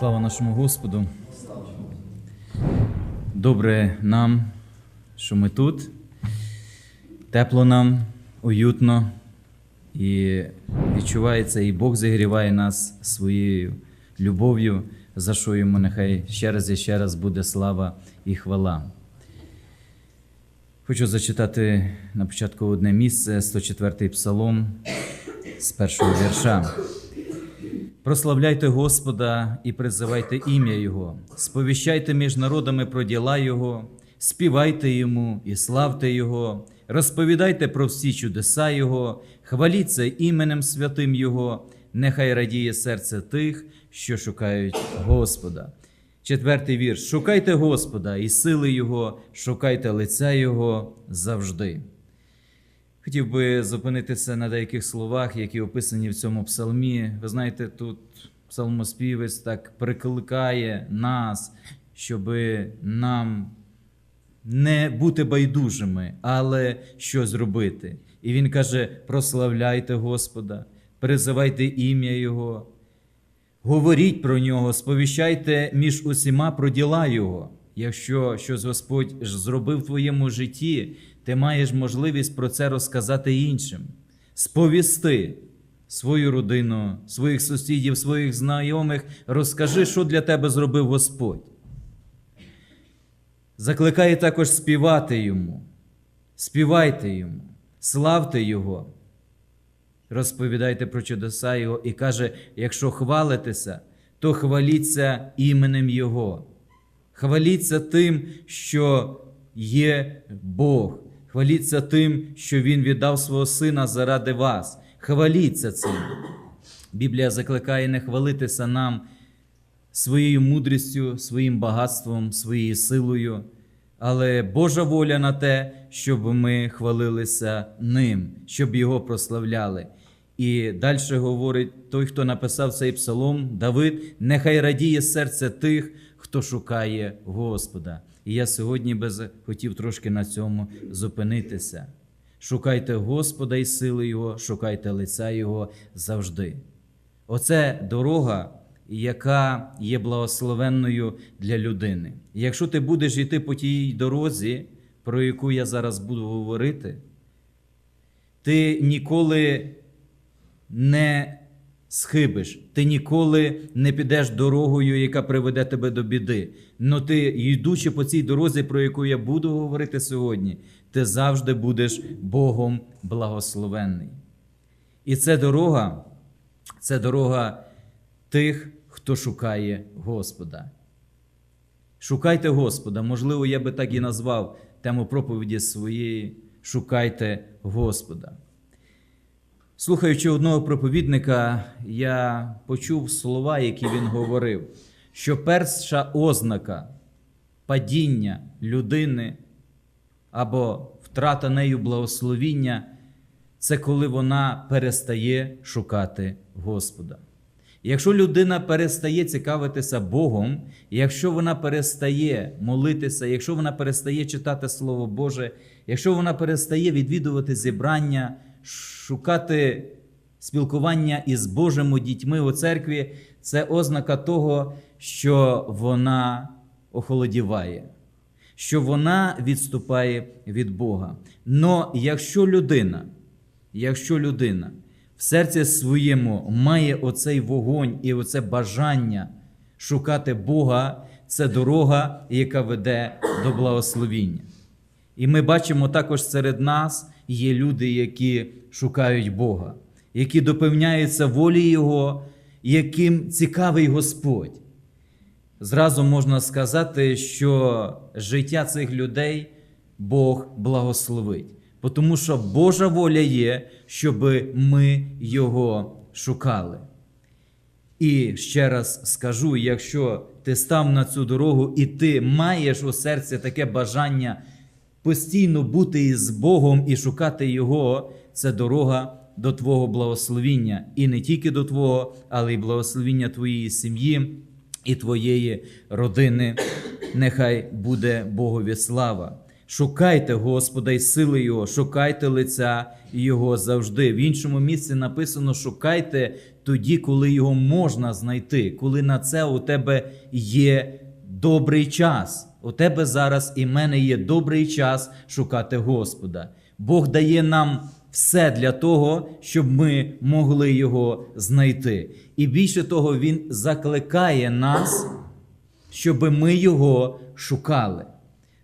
Слава нашому Господу. Добре нам, що ми тут. Тепло нам, уютно. І відчувається, і Бог зігріває нас своєю любов'ю, за що йому нехай ще раз і ще раз буде слава і хвала. Хочу зачитати на початку одне місце, 104-й псалом з першого вірша. Прославляйте Господа і призивайте ім'я Його, сповіщайте між народами про діла Його, співайте Йому і славте Його, розповідайте про всі чудеса Його, хваліться іменем святим Його, нехай радіє серце тих, що шукають Господа. Четвертий вірш. Шукайте Господа і сили Його, шукайте лиця Його завжди. Хотів би зупинитися на деяких словах, які описані в цьому псалмі. Ви знаєте, тут псалмоспівець так прикликає нас, щоб нам не бути байдужими, але щось робити. І він каже: прославляйте Господа, призивайте ім'я Його, говоріть про нього, сповіщайте між усіма про діла Його. Якщо щось Господь зробив в твоєму житті, ти маєш можливість про це розказати іншим, сповісти свою родину, своїх сусідів, своїх знайомих, розкажи, що для тебе зробив Господь. Закликає також співати йому, співайте йому, славте Його, розповідайте про чудеса Його і каже: якщо хвалитеся, то хваліться іменем Його. Хваліться тим, що є Бог. Хваліться тим, що Він віддав свого Сина заради вас. Хваліться цим. Біблія закликає не хвалитися нам своєю мудрістю, своїм багатством, своєю силою, але Божа воля на те, щоб ми хвалилися ним, щоб Його прославляли. І далі говорить той, хто написав цей псалом, Давид, нехай радіє серце тих, хто шукає Господа. І я сьогодні би хотів трошки на цьому зупинитися. Шукайте Господа і сили Його, шукайте лиця Його завжди. Оце дорога, яка є благословенною для людини. І якщо ти будеш йти по тій дорозі, про яку я зараз буду говорити, ти ніколи не схибиш, ти ніколи не підеш дорогою, яка приведе тебе до біди. Но ти, йдучи по цій дорозі, про яку я буду говорити сьогодні, ти завжди будеш Богом благословенний. І це дорога, це дорога тих, хто шукає Господа. Шукайте Господа. Можливо, я би так і назвав тему проповіді своєї. Шукайте Господа. Слухаючи одного проповідника, я почув слова, які він говорив, що перша ознака падіння людини або втрата нею благословіння це коли вона перестає шукати Господа. Якщо людина перестає цікавитися Богом, якщо вона перестає молитися, якщо вона перестає читати Слово Боже, якщо вона перестає відвідувати зібрання, шукати спілкування із Божими дітьми у церкві, це ознака того, що вона охолодіває, що вона відступає від Бога. Но якщо людина, якщо людина в серці своєму має оцей вогонь і оце бажання шукати Бога, це дорога, яка веде до благословіння. І ми бачимо також серед нас є люди, які шукають Бога, які допевняються волі Його, яким цікавий Господь. Зразу можна сказати, що життя цих людей Бог благословить, тому що Божа воля є, щоб ми Його шукали. І ще раз скажу: якщо ти став на цю дорогу і ти маєш у серці таке бажання постійно бути із Богом і шукати Його, це дорога до Твого благословіння. І не тільки до Твого, але й благословіння Твоєї сім'ї і Твоєї родини. Нехай буде Богові слава. Шукайте Господа і сили Його, шукайте лиця Його завжди. В іншому місці написано: шукайте тоді, коли його можна знайти, коли на це у тебе є добрий час. У тебе зараз і в мене є добрий час шукати Господа. Бог дає нам все для того, щоб ми могли його знайти. І більше того, Він закликає нас, щоб ми його шукали.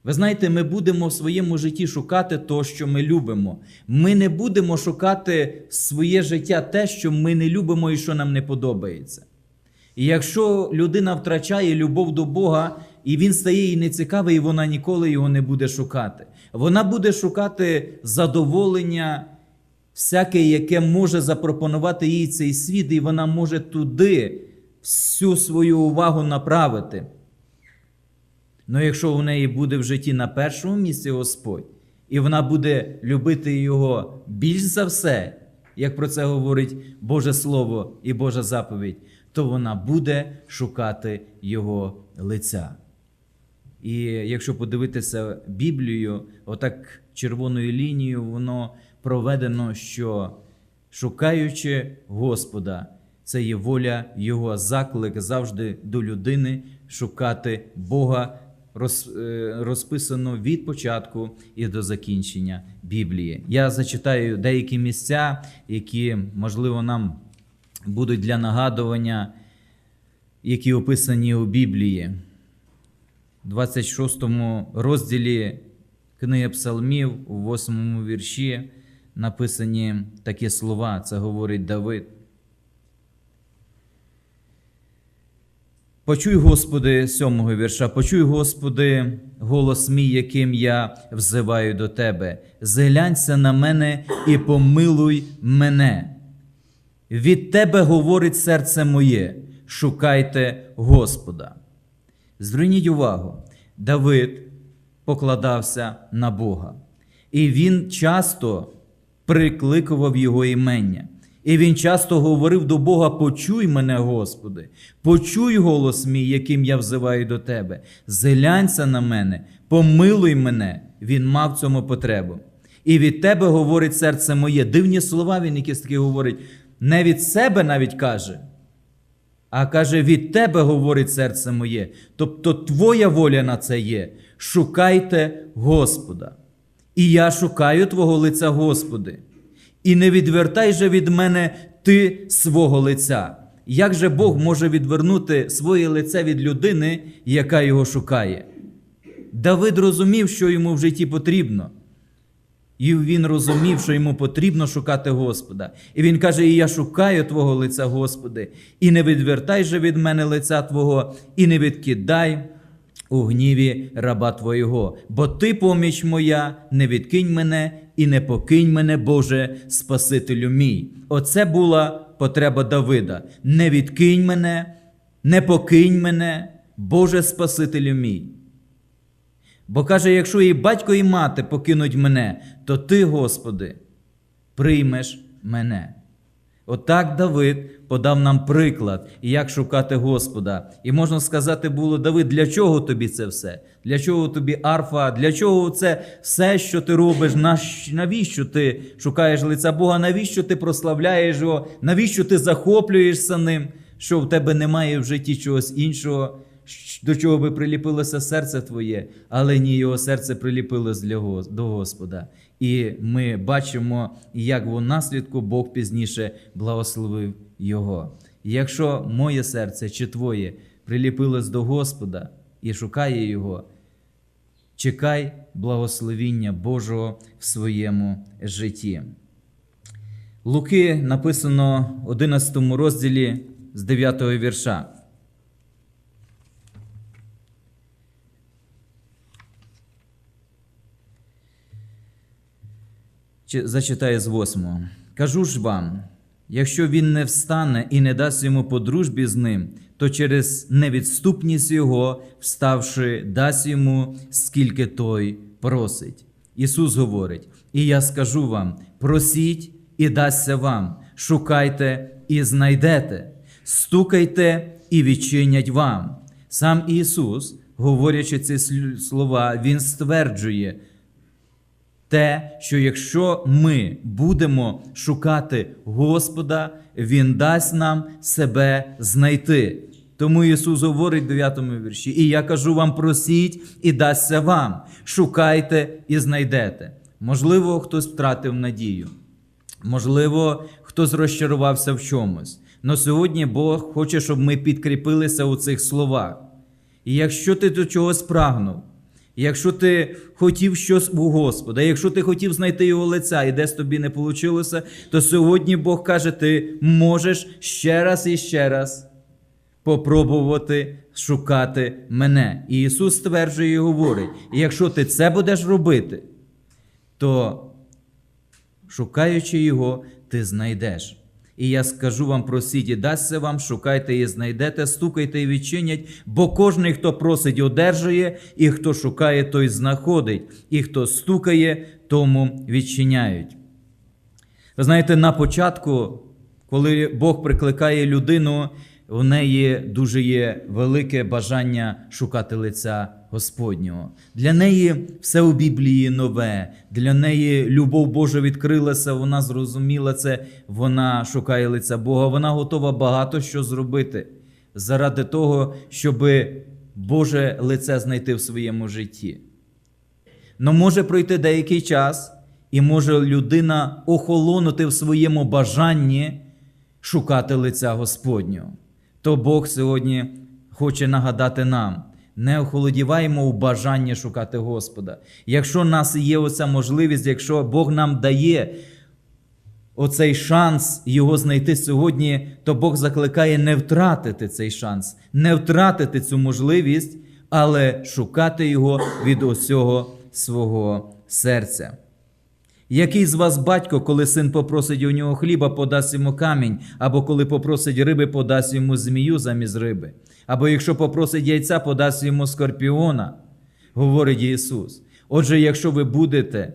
Ви знаєте, ми будемо в своєму житті шукати то, що ми любимо. Ми не будемо шукати своє життя те, що ми не любимо і що нам не подобається. І якщо людина втрачає любов до Бога, і він стає їй нецікавий, і вона ніколи його не буде шукати. Вона буде шукати задоволення, всяке, яке може запропонувати їй цей світ, і вона може туди всю свою увагу направити. Ну, якщо у неї буде в житті на першому місці Господь, і вона буде любити Його більш за все, як про це говорить Боже Слово і Божа заповідь, то вона буде шукати Його лиця. І якщо подивитися Біблію, отак червоною лінією воно проведено, що шукаючи Господа, це є воля Його заклик завжди до людини шукати Бога, е, розписано від початку і до закінчення Біблії. Я зачитаю деякі місця, які, можливо, нам будуть для нагадування, які описані у Біблії. 26 розділі книги Псалмів, у 8 вірші, написані такі слова. Це говорить Давид. Почуй, Господи, сьомого вірша, почуй, Господи, голос мій, яким я взиваю до Тебе. Зглянься на мене і помилуй мене. Від Тебе говорить серце моє, шукайте Господа. Зверніть увагу, Давид покладався на Бога, і він часто прикликував його імення. І він часто говорив до Бога: Почуй мене, Господи, почуй голос мій, яким я взиваю до Тебе. Зглянься на мене, помилуй мене. Він мав цьому потребу. І від Тебе говорить серце моє. Дивні слова він якісь такі говорить. Не від себе навіть каже, а каже: від тебе говорить серце моє. Тобто твоя воля на це є. Шукайте Господа. І я шукаю Твого лиця, Господи. І не відвертай же від мене ти свого лиця. Як же Бог може відвернути своє лице від людини, яка його шукає? Давид розумів, що йому в житті потрібно. І він розумів, що йому потрібно шукати Господа. І він каже: І я шукаю Твого лиця, Господи, і не відвертай же від мене лиця Твого, і не відкидай у гніві раба Твого. Бо Ти, поміч моя, не відкинь мене і не покинь мене, Боже, Спасителю мій. Оце була потреба Давида. Не відкинь мене, не покинь мене, Боже Спасителю мій. Бо каже: якщо і батько, і мати покинуть мене, то ти, Господи, приймеш мене. Отак Давид подав нам приклад, як шукати Господа. І можна сказати було, Давид, для чого тобі це все? Для чого тобі арфа? Для чого це все, що ти робиш? Навіщо ти шукаєш лиця Бога? Навіщо ти прославляєш його? Навіщо ти захоплюєшся ним? Що в тебе немає в житті чогось іншого, до чого би приліпилося серце твоє, але ні, його серце приліпилось до Господа. І ми бачимо, як в наслідку Бог пізніше благословив його. Якщо моє серце чи твоє приліпилось до Господа і шукає Його, чекай благословіння Божого в своєму житті. Луки написано в 11 розділі з 9 вірша. Чи- Зачитаю з восьмого. Кажу ж вам, якщо він не встане і не дасть йому по дружбі з ним, то через невідступність його, вставши, дасть йому, скільки той просить. Ісус говорить: І я скажу вам: просіть і дасться вам, шукайте і знайдете, стукайте і відчинять вам. Сам Ісус, говорячи ці слова, Він стверджує те, що якщо ми будемо шукати Господа, Він дасть нам себе знайти. Тому Ісус говорить в 9 вірші: І я кажу вам, просіть, і дасться вам. Шукайте і знайдете. Можливо, хтось втратив надію. Можливо, хтось розчарувався в чомусь. Но сьогодні Бог хоче, щоб ми підкріпилися у цих словах. І якщо ти до чогось прагнув, якщо ти хотів щось у Господа, якщо ти хотів знайти його лиця і десь тобі не вийшло, то сьогодні Бог каже, ти можеш ще раз і ще раз попробувати шукати мене. І Ісус стверджує і говорить: і якщо ти це будеш робити, то шукаючи його, ти знайдеш. І я скажу вам, просіть, і дасться вам, шукайте і знайдете, стукайте і відчинять, бо кожний, хто просить, одержує, і хто шукає, той знаходить, і хто стукає, тому відчиняють. Ви знаєте, на початку, коли Бог прикликає людину, у неї дуже є велике бажання шукати лиця Господнього. Для неї все у Біблії нове, для неї любов Божа відкрилася, вона зрозуміла це, вона шукає лиця Бога, вона готова багато що зробити заради того, щоб Боже лице знайти в своєму житті. Но може пройти деякий час, і може людина охолонути в своєму бажанні шукати лиця Господнього. То Бог сьогодні хоче нагадати нам: не охолодіваємо у бажанні шукати Господа. Якщо в нас є оця можливість, якщо Бог нам дає оцей шанс його знайти сьогодні, то Бог закликає не втратити цей шанс, не втратити цю можливість, але шукати його від усього свого серця. Який з вас батько, коли син попросить у нього хліба, подасть йому камінь, або коли попросить риби, подасть йому змію замість риби, або якщо попросить яйця, подасть йому скорпіона, говорить Ісус. Отже, якщо ви будете,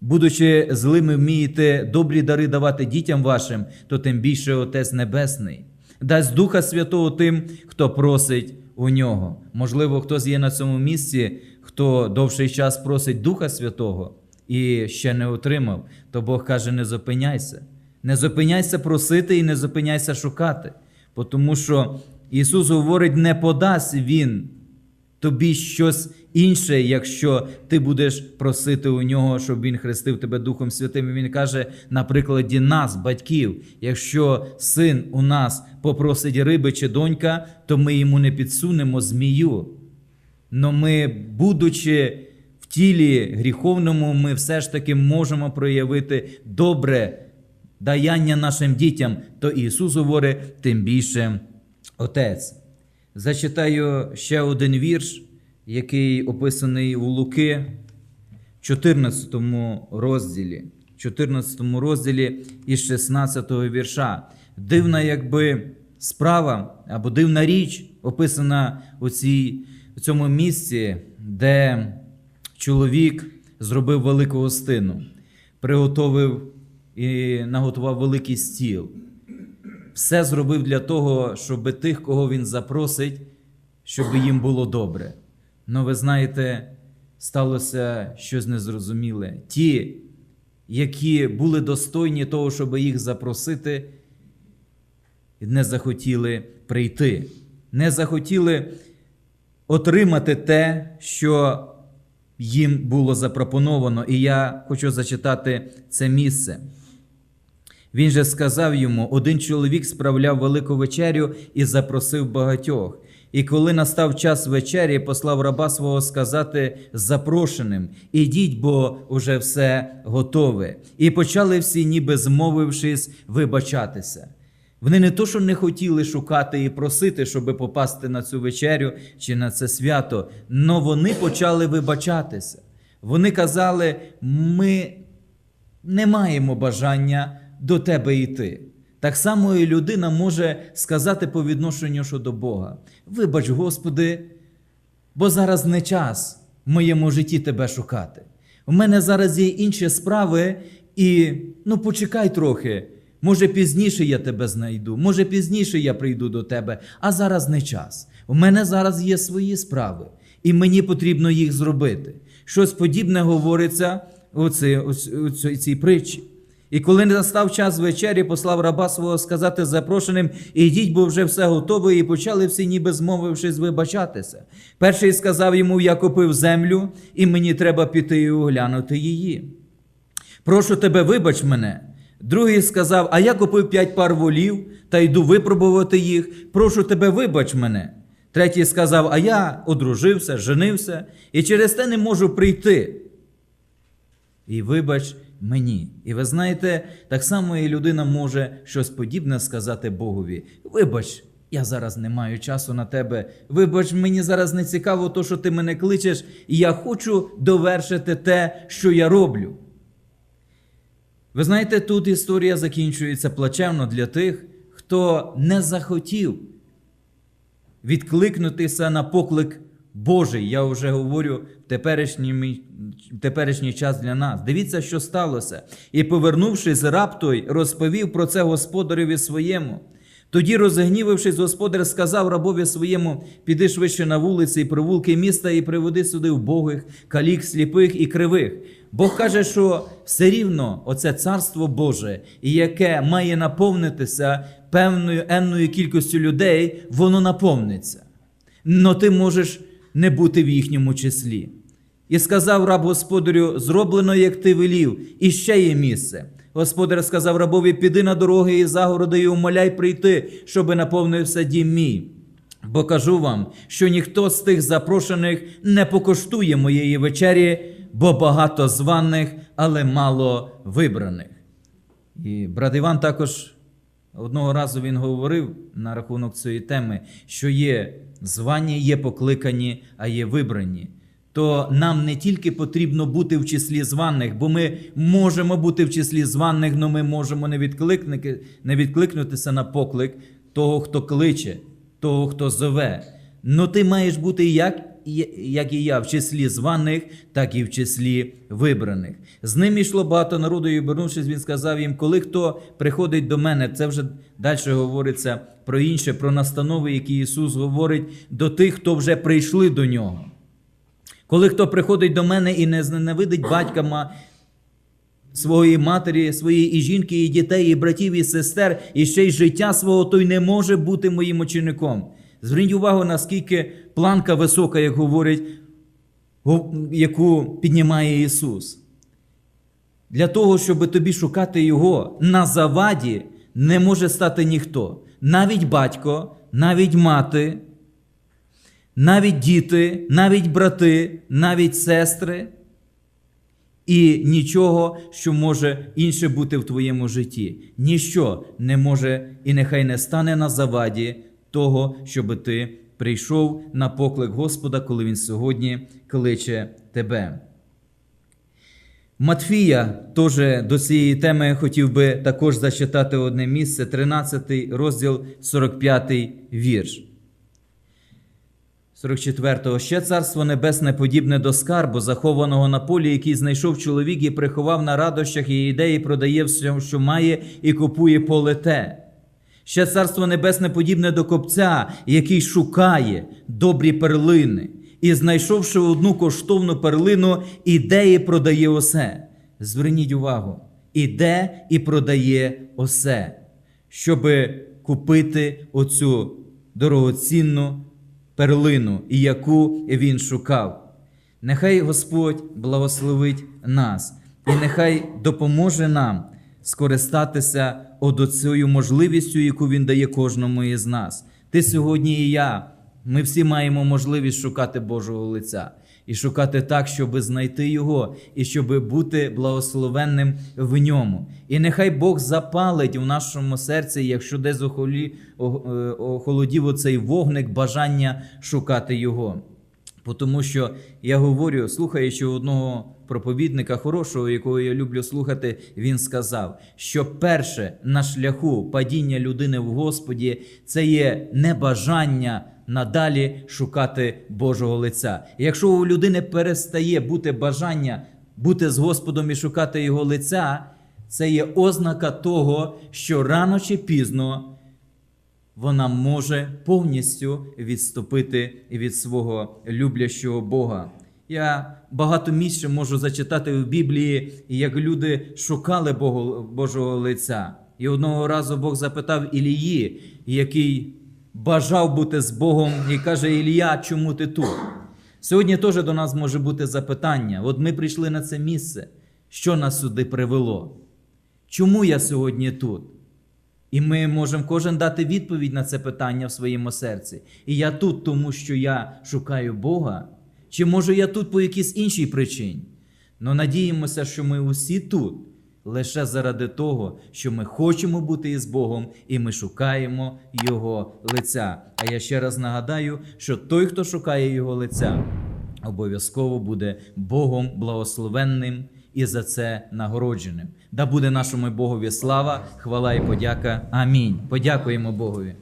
будучи злими, вмієте добрі дари давати дітям вашим, то тим більше Отець Небесний дасть Духа Святого тим, хто просить у нього. Можливо, хтось є на цьому місці, хто довший час просить Духа Святого і ще не отримав, то Бог каже: не зупиняйся. Не зупиняйся просити і не зупиняйся шукати. Тому що Ісус говорить, не подасть Він тобі щось інше, якщо ти будеш просити у нього, щоб Він хрестив тебе Духом Святим. І Він каже на прикладі нас, батьків, якщо син у нас попросить риби чи донька, то ми йому не підсунемо змію. Но ми, будучи тілі гріховному, ми все ж таки можемо проявити добре даяння нашим дітям, то Ісус говорить, тим більше Отець. Зачитаю ще один вірш, який описаний у Луки, 14 розділі. 14 розділі із 16 вірша. Дивна, якби справа або дивна річ описана у, цій, у цьому місці, де чоловік зробив велику гостину, приготовив і наготував великий стіл. Все зробив для того, щоб тих, кого він запросить, щоб їм було добре. Ну, ви знаєте, сталося щось незрозуміле. Ті, які були достойні того, щоб їх запросити, не захотіли прийти, не захотіли отримати те, що їм було запропоновано. І я хочу зачитати це місце. Він же сказав йому: один чоловік справляв велику вечерю і запросив багатьох. І коли настав час вечері, послав раба свого сказати запрошеним: Ідіть, бо уже все готове. І почали всі, ніби змовившись, вибачатися. Вони не то, що не хотіли шукати і просити, щоб попасти на цю вечерю чи на це свято, але вони почали вибачатися. Вони казали: ми не маємо бажання до тебе йти. Так само і людина може сказати по відношенню щодо Бога: Вибач, Господи, бо зараз не час в моєму житті тебе шукати. У мене зараз є інші справи, і ну почекай трохи. Може, пізніше я тебе знайду, може пізніше я прийду до тебе, а зараз не час. У мене зараз є свої справи, і мені потрібно їх зробити. Щось подібне говориться у цій, у цій притчі. І коли не настав час вечері, послав раба свого сказати запрошеним, ідіть, бо вже все готове, і почали всі, ніби змовившись, вибачатися. Перший сказав йому: Я купив землю, і мені треба піти і оглянути її. Прошу тебе, вибач мене. Другий сказав: А я купив п'ять пар волів та йду випробувати їх. Прошу тебе, вибач мене. Третій сказав: А я одружився, женився, і через те не можу прийти. І вибач мені. І ви знаєте, так само і людина може щось подібне сказати Богові. Вибач, я зараз не маю часу на тебе. Вибач, мені зараз не цікаво, то, що ти мене кличеш, і я хочу довершити те, що я роблю. Ви знаєте, тут історія закінчується плачевно для тих, хто не захотів відкликнутися на поклик Божий. Я вже говорю теперішній, теперішній час для нас. Дивіться, що сталося. І, повернувшись, раб той розповів про це господареві своєму. Тоді, розгнівавшись, господар сказав рабові своєму: піди швидше на вулиці і провулки міста і приведи сюди вбогих, калік, сліпих і кривих. Бог каже, що все рівно оце царство Боже, і яке має наповнитися певною енною кількістю людей, воно наповниться. Но ти можеш не бути в їхньому числі. І сказав раб господарю: зроблено, як ти велів, і ще є місце. Господар сказав рабові: піди на дороги і загороди, і умоляй прийти, щоби наповнився дім мій. Бо кажу вам, що ніхто з тих запрошених не покоштує моєї вечері, бо багато званих, але мало вибраних. І брат Іван також одного разу він говорив на рахунок цієї теми, що є звані, є покликані, а є вибрані. То нам не тільки потрібно бути в числі званих, бо ми можемо бути в числі званих, але ми можемо не, відкликнути, не відкликнутися на поклик того, хто кличе, того, хто зове. Ну ти маєш бути як, як і я, в числі званих, так і в числі вибраних. З ним йшло багато народу, і обернувшись, він сказав їм: коли хто приходить до мене, це вже далі говориться про інше, про настанови, які Ісус говорить до тих, хто вже прийшли до нього. Коли хто приходить до мене і не зненавидить батька своєї матері, своєї і жінки, і дітей, і братів, і сестер, і ще й життя свого, той не може бути моїм учеником. Зверніть увагу, наскільки планка висока, як говорить, яку піднімає Ісус. Для того, щоб тобі шукати Його на заваді, не може стати ніхто. Навіть батько, навіть мати, навіть діти, навіть брати, навіть сестри, і нічого, що може інше бути в твоєму житті. Ніщо не може і нехай не стане на заваді того, щоб ти прийшов на поклик Господа, коли Він сьогодні кличе тебе. Матфія теж до цієї теми хотів би також зачитати одне місце, 13 розділ, 45 вірш. 44-го. Ще царство небесне подібне до скарбу, захованого на полі, який знайшов чоловік і приховав на радощах і ідеї, продає все, що має, і купує поле те. Ще царство небесне подібне до копця, який шукає добрі перлини, і, знайшовши одну коштовну перлину, іде і продає усе. Зверніть увагу, іде і продає усе, щоб купити оцю дорогоцінну перлину, і яку він шукав. Нехай Господь благословить нас, і нехай допоможе нам скористатися одоцею можливістю, яку Він дає кожному із нас. Ти сьогодні і я. Ми всі маємо можливість шукати Божого лиця і шукати так, щоб знайти Його, і щоб бути благословенним в ньому. І нехай Бог запалить у нашому серці, якщо десь е, охолодів оцей вогник бажання шукати Його. Тому що я говорю, слухаючи одного проповідника хорошого, якого я люблю слухати, він сказав, що перше на шляху падіння людини в Господі це є небажання надалі шукати Божого лиця. І якщо у людини перестає бути бажання бути з Господом і шукати Його лиця, це є ознака того, що рано чи пізно вона може повністю відступити від свого люблящого Бога. Я багато місць можу зачитати в Біблії, як люди шукали Божого лиця. І одного разу Бог запитав Ілії, який бажав бути з Богом, і каже: Ілія, чому ти тут? Сьогодні теж до нас може бути запитання. От ми прийшли на це місце. Що нас сюди привело? Чому я сьогодні тут? І ми можемо кожен дати відповідь на це питання в своєму серці. І я тут, тому що я шукаю Бога, чи може я тут по якійсь іншій причині? Ну надіємося, що ми усі тут лише заради того, що ми хочемо бути із Богом, і ми шукаємо Його лиця. А я ще раз нагадаю, що той, хто шукає Його лиця, обов'язково буде Богом благословенним і за це нагородженим. Да буде нашому Богові слава, хвала і подяка. Амінь. Подякуємо Богові.